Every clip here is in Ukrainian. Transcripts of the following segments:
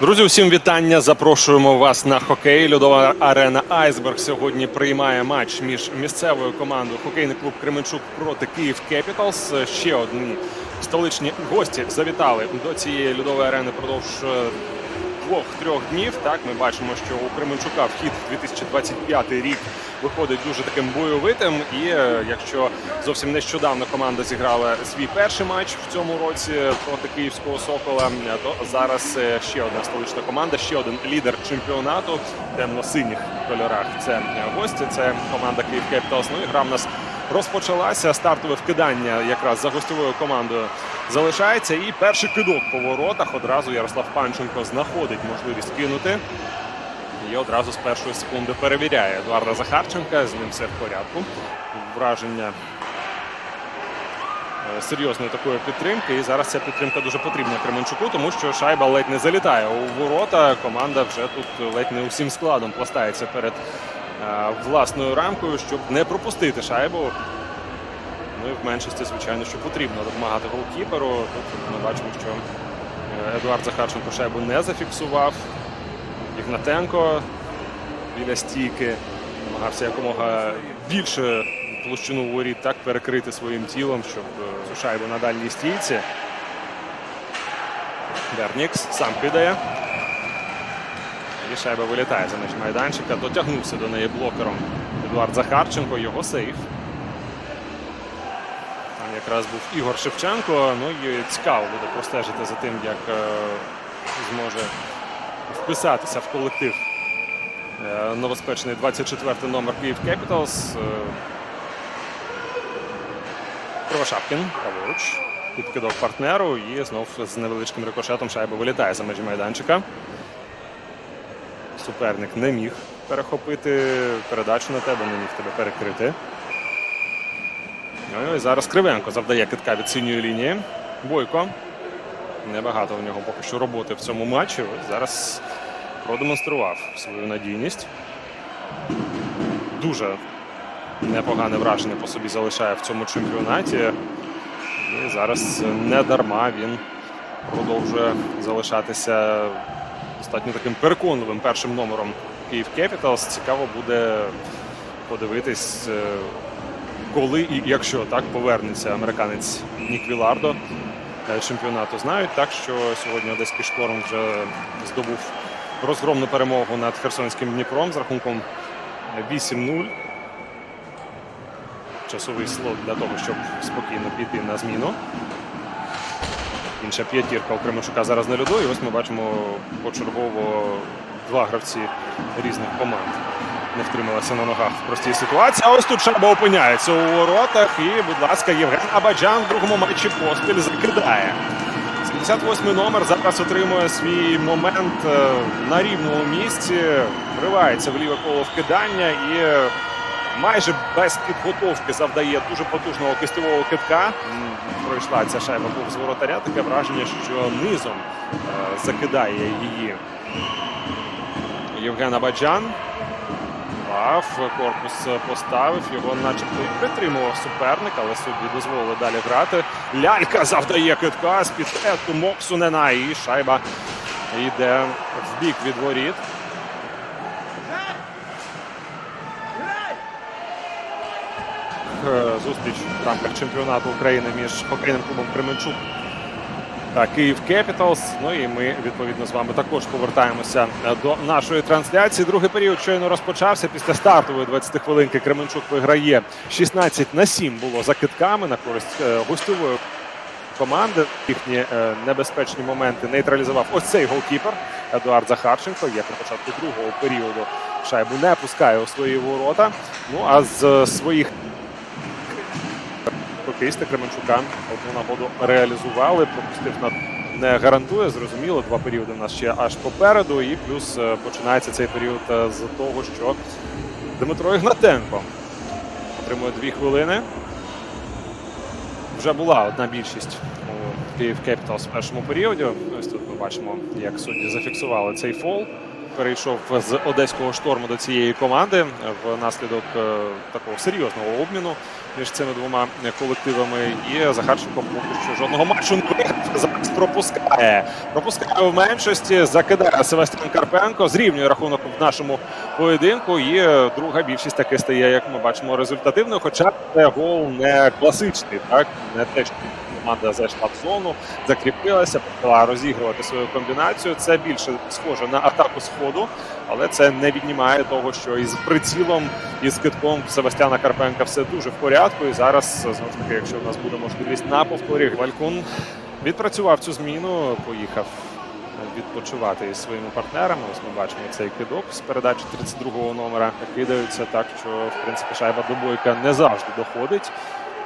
Друзі, усім вітання. Запрошуємо вас на хокей. Льодова арена Айсберг сьогодні приймає матч між місцевою командою хокейний клуб Кременчук проти Київ Кепіталс. Ще одні столичні гості завітали до цієї льодової арени продовж е, двох-трьох днів. Так, ми бачимо, що у Кременчука вхід в 2025 рік виходить дуже таким бойовитим. І е, якщо зовсім нещодавно команда зіграла свій перший матч в цьому році проти київського сокола, е, то зараз е, ще одна столична команда, ще один лідер чемпіонату темно-синіх кольорах. Це гості, це команда Київ Кепіталс. Ну і гра нас розпочалася. Стартове вкидання якраз за гостьовою командою залишається. І перший кидок по воротах одразу Ярослав Панченко знаходить можливість кинути. І одразу з першої секунди перевіряє Едуарда Захарченка. З ним все в порядку. Враження е, серйозної такої підтримки. І зараз ця підтримка дуже потрібна Кременчуку, тому що шайба ледь не залітає у ворота. Команда вже тут ледь не усім складом пластається перед власною рамкою, щоб не пропустити шайбу. Ну і в меншості, звичайно, що потрібно допомагати голкіперу. Тут ми бачимо, що е, Едуард Захарченко шайбу не зафіксував. Ігнатенко біля стійки намагався якомога більше площину воріт так перекрити своїм тілом, щоб е, цю шайбу на дальній стійці. Бернікс сам кидає. І шайба вилітає за межі майданчика. Дотягнувся до неї блокером Едуард Захарченко. Його сейф. Там якраз був Ігор Шевченко. Ну і цікаво буде простежити за тим, як е, зможе вписатися в колектив е, новоспечений 24-й номер Київ Кепіталс. Е, Кривошапкін, праворуч. Підкидок партнеру і знов з невеличким рикошетом шайба вилітає за межі майданчика. Суперник не міг перехопити передачу на тебе, не міг тебе перекрити. Ну і зараз Кривенко завдає китка від синьої лінії. Бойко. Небагато в нього поки що роботи в цьому матчі. Ось зараз продемонстрував свою надійність. Дуже непогане враження по собі залишає в цьому чемпіонаті. І зараз не дарма він продовжує залишатися достатньо таким переконливим першим номером Київ Кепіталс. Цікаво буде подивитись, е, коли і якщо так повернеться американець Нік Вілардо е, чемпіонату. Знають так, що сьогодні Одеський шторм вже здобув розгромну перемогу над Херсонським Дніпром з рахунком 8-0. Часовий слот для того, щоб спокійно піти на зміну. Інша п'ятірка у зараз на льоду. І ось ми бачимо почергово два гравці різних команд. Не втрималася на ногах в простій ситуації. А ось тут шайба опиняється у воротах. І, будь ласка, Євген Абаджан в другому матчі поспіль закидає. 78-й номер зараз отримує свій момент е, на рівному місці. Вривається в ліве коло вкидання і майже без підготовки завдає дуже потужного кистового китка. Пройшла ця шайба повз воротаря. Таке враження, що низом е, закидає її Євген Абаджан. Корпус поставив, його начебто і притримував суперник, але судді дозволили далі грати. Лялька завдає китка з підтету Моксунена і шайба йде в бік від воріт. Зустріч в рамках чемпіонату України між хокейним клубом Кременчук та Київ Кепіталс. Ну і ми відповідно з вами також повертаємося е, до нашої трансляції. Другий період щойно розпочався. Після стартової 20 хвилинки Кременчук виграє 16 на 7 було за китками на користь е, гостьової команди. Їхні е, небезпечні моменти нейтралізував ось цей голкіпер Едуард Захарченко. Як на початку другого періоду шайбу не пускає у свої ворота. Ну а з е, своїх хокеїсти Кременчука одну нагоду реалізували. Пропустив на не гарантує. Зрозуміло, два періоди у нас ще аж попереду. І плюс е, починається цей період е, з того, що Дмитро Ігнатенко отримує дві хвилини. Вже була одна більшість у Київ Кепіталс в першому періоді. Ось тут ми бачимо, як судді зафіксували цей фол. Перейшов з одеського шторму до цієї команди внаслідок е, такого серйозного обміну між цими двома колективами. І Захарченко поки що жодного матчу не. Зараз пропускає. Пропускає в меншості, закидає Севастьян Карпенко, зрівнює рахунок в нашому поєдинку. І друга більшість таки стає, як ми бачимо, результативною. Хоча це гол не класичний, так не те, що команда зайшла в зону, закріпилася, почала розігрувати свою комбінацію. Це більше схоже на атаку сходу, але це не віднімає того, що із прицілом і з китком Севастьяна Карпенка все дуже в порядку. І зараз знову ж таки, якщо в нас буде можливість на повторі, Валькун відпрацював цю зміну, поїхав відпочивати із своїми партнерами. Ось ми бачимо цей кидок з передачі 32-го номера. Кидаються так, що в принципі шайба до бойка не завжди доходить.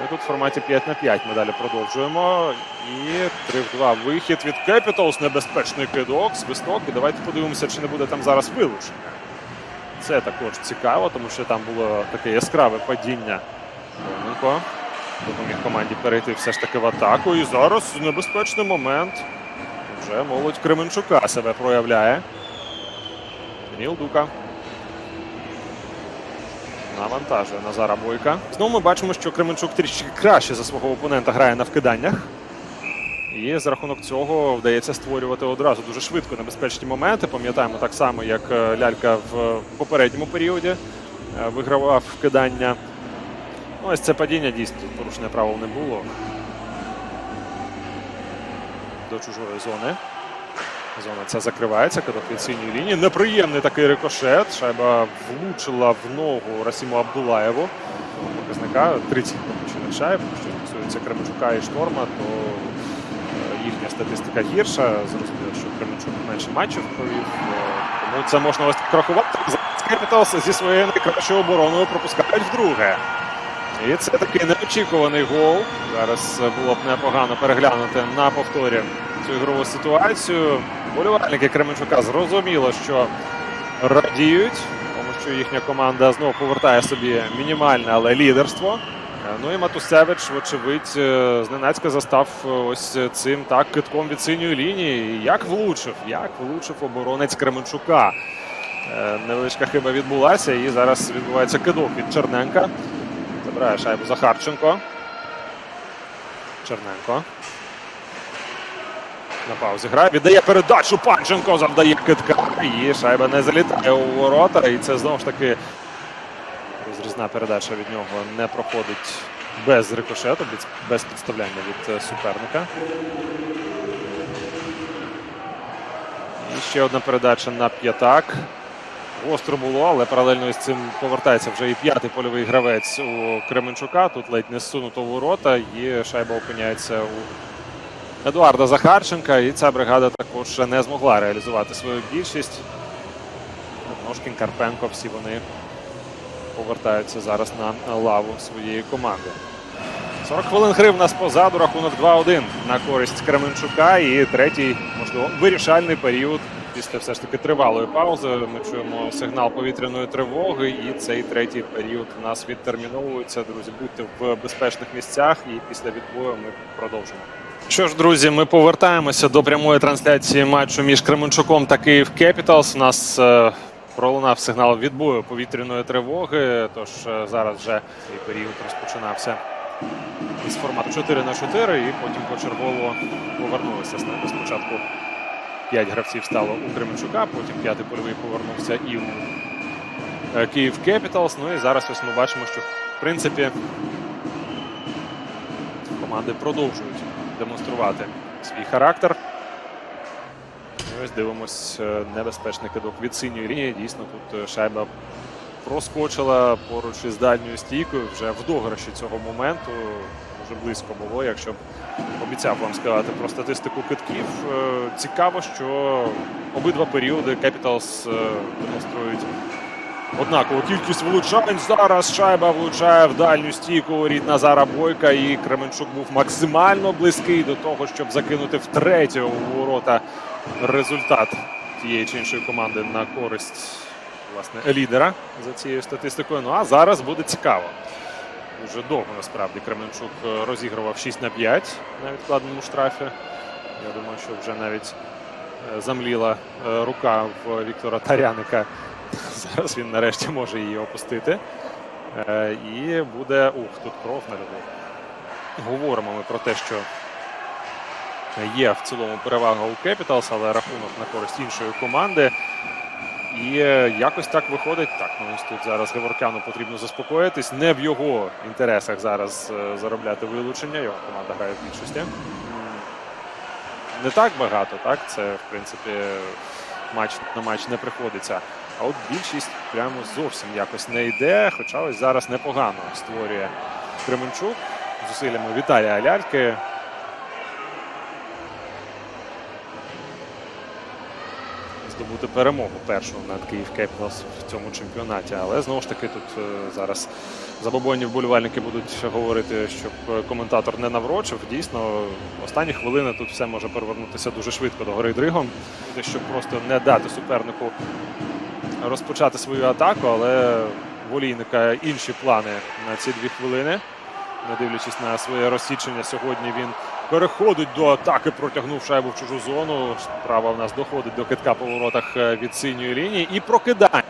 Ми тут в форматі 5 на 5 ми далі продовжуємо. І 3 в 2 вихід від Capitals. Небезпечний кидок, свисток. І давайте подивимося, чи не буде там зараз вилучення. Це також цікаво, тому що там було таке яскраве падіння. Романко допоміг команді перейти все ж таки в атаку. І зараз небезпечний момент. Вже молодь Кременчука себе проявляє. Даніл Дука. Навантажує Назара Бойка. Знову ми бачимо, що Кременчук трішки краще за свого опонента грає на вкиданнях. І за рахунок цього вдається створювати одразу дуже швидко небезпечні моменти. Пам'ятаємо так само, як е, Лялька в попередньому періоді е, вигравав вкидання. Ну, Ось це падіння дійсно тут порушення правил не було. До чужої зони. Зона ця закривається, синьої лінії. Неприємний такий рикошет. Шайба влучила в ногу Расіму Абдулаєву. Показника 30 пропущених шайб. Що стосується Кременчука і Шторма, то е, їхня статистика гірша. Зрозуміло, що Кременчук менше матчів провів. Тому це можна ось так рахувати. Зараз Capitals зі своєю найкращою обороною пропускають вдруге. І це такий неочікуваний гол. Зараз було б непогано переглянути на повторі цю ігрову ситуацію. Болівальники Кременчука зрозуміло, що радіють, тому що їхня команда знову повертає собі мінімальне, але лідерство. Е, Ну і Матусевич, вочевидь, е, зненацька застав е, ось цим так китком від синьої лінії. Як влучив, як влучив оборонець Кременчука. Невеличка хиба відбулася, і зараз відбувається кидок від Черненка. Забирає шайбу Захарченко. Черненко. На паузі грає. Віддає передачу. Панченко завдає китка. І шайба не залітає у ворота. І це знову ж таки розрізна передача від нього не проходить без рикошету, без- підставляння від е, суперника. І ще одна передача на п'ятак. Гостро було, але паралельно із цим повертається вже і п'ятий польовий гравець у Кременчука. Тут ледь не сунуто в ворота, і шайба опиняється у Едуарда Захарченка. І ця бригада також не змогла реалізувати свою більшість. Ножкін, Карпенко, всі вони повертаються зараз на лаву своєї команди. 40 хвилин гри в нас позаду, рахунок 2-1 на користь Кременчука. І третій, можливо, вирішальний період після все ж таки тривалої паузи. Ми чуємо сигнал повітряної тривоги, і цей третій період у нас відтерміновується. Друзі, будьте в безпечних місцях, і після відбою ми продовжимо. Що ж, друзі, ми повертаємося до прямої трансляції матчу між Кременчуком та Київ Кепіталс. У нас е, пролунав сигнал відбою повітряної тривоги. Тож е, зараз вже цей період розпочинався із формату 4 на 4 і потім почергово повернулися. Знаєте, Спочатку 5 гравців стало у Кременчука, потім п'ятий польовий повернувся і у е, Київ Кепіталс. Ну і зараз ось ми бачимо, що в принципі команди продовжують демонструвати свій характер. І ось дивимось е, небезпечний кидок від синьої лінії. Дійсно, тут е, шайба проскочила поруч із дальньою стійкою вже в дограші цього моменту. Дуже близько було, якщо б обіцяв вам сказати про статистику китків. Е, Цікаво, що обидва періоди Capitals демонструють однакову кількість влучань. Зараз шайба влучає в дальню стійку воріт Назара Бойка, і Кременчук був максимально близький до того, щоб закинути втретє у ворота результат тієї чи іншої команди на користь власне лідера за цією статистикою. Ну а зараз буде цікаво. Дуже довго насправді Кременчук розігрував 6 на 5 на відкладеному штрафі. Я думаю, що вже навіть е, замліла е, рука в Віктора Таряника. Зараз він нарешті може її опустити. Е, І буде. Ух, тут кров на льоду. Говоримо ми про те, що є в цілому перевага у Capitals, але рахунок на користь іншої команди. І е, якось так виходить. Так, ну ось тут зараз Геворкяну потрібно заспокоїтись. Не в його інтересах зараз е, заробляти вилучення. Його команда грає в більшості. Не так багато, так? Це, в принципі, матч на матч не приходиться. А от більшість прямо зовсім якось не йде. Хоча ось зараз непогано створює Кременчук зусиллями Віталія Аляльки. здобути перемогу першу над Київ Capitals в цьому чемпіонаті. Але знову ж таки тут е, зараз забобонні вболівальники будуть говорити, щоб коментатор не наврочив. Дійсно, останні хвилини тут все може перевернутися дуже швидко до гори Дригом, щоб просто не дати супернику розпочати свою атаку, але в Олійника інші плани на ці дві хвилини. Не дивлячись на своє розсічення, сьогодні він переходить до атаки, протягнув шайбу в чужу зону. Справа в нас доходить до китка по воротах е, від синьої лінії. І прокидання.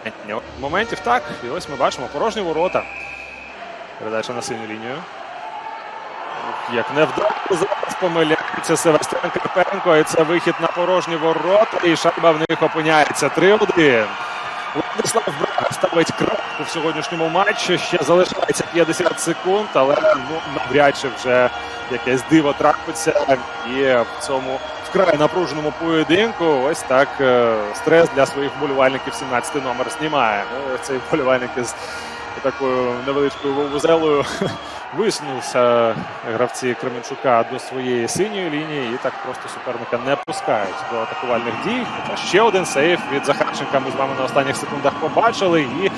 Моментів так. І ось ми бачимо порожні ворота. Передача на синю лінію. Як невдало зараз помиляється Севастьян Карпенко. І це вихід на порожні ворота. І шайба в них опиняється 3-1. Владислав Брага ставить крапку в сьогоднішньому матчі. Ще залишається 50 секунд, але ну, навряд чи вже якесь диво трапиться. І в цьому вкрай напруженому поєдинку ось так е, стрес для своїх вболівальників 17 номер знімає. Ну, цей вболівальник із такою невеличкою вовузелою висунувся гравці Кременчука до своєї синьої лінії і так просто суперника не пускають до атакувальних дій. Ще один сейф від Захарченка ми з вами на останніх секундах побачили. І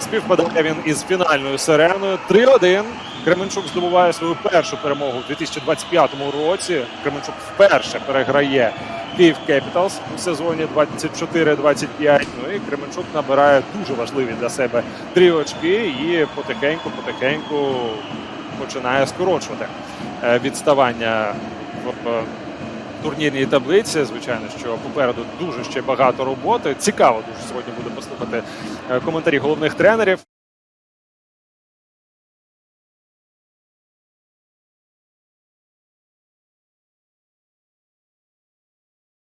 співпадає він із фінальною сиреною. 3-1. Кременчук здобуває свою першу перемогу у 2025 році. Кременчук вперше переграє Київ Capitals у сезоні 24-25. Ну і Кременчук набирає дуже важливі для себе три очки і потихеньку, потихеньку починає скорочувати е, відставання в е, турнірній таблиці. Звичайно, що попереду дуже ще багато роботи. Цікаво дуже сьогодні буде послухати е, коментарі головних тренерів.